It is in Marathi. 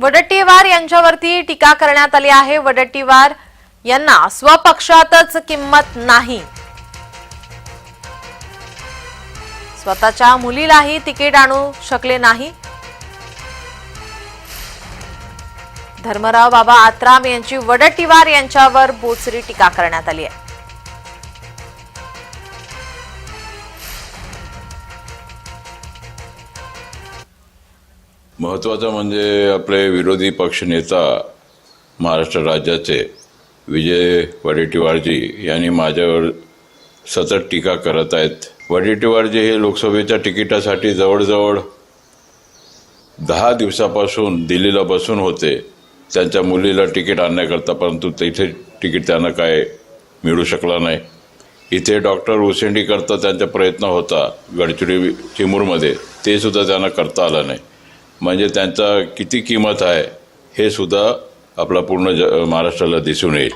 वडट्टीवार यांच्यावरती टीका करण्यात आली आहे. वडट्टीवार यांना स्वपक्षातच किंमत नाही. स्वतःच्या मुलीलाही तिकीट आणू शकले नाही. धर्मराव बाबा आत्राम यांची वडट्टीवार यांच्यावर बोचरी टीका करण्यात आली आहे. महत्त्वाचं म्हणजे आपले विरोधी पक्षनेता महाराष्ट्र राज्याचे विजय वडेट्टीवारजी यांनी माझ्यावर सतत टीका करत आहेत. वडेट्टीवारजी हे लोकसभेच्या तिकिटासाठी जवळजवळ दहा दिवसापासून दिल्लीला बसून होते. त्यांच्या मुलीला तिकीट आणण्याकरता परंतु तिथे तिकीट त्यांना काय मिळू शकला नाही. इथे डॉक्टर उसेंडीकरता त्यांचा प्रयत्न होता गडचिरोली चिमूरमध्ये ते सुद्धा त्यांना करता आलं नाही. म्हणजे त्यांचा किती किंमत आहे हे सुद्धा आपला पूर्ण ज महाराष्ट्राला दिसून येईल.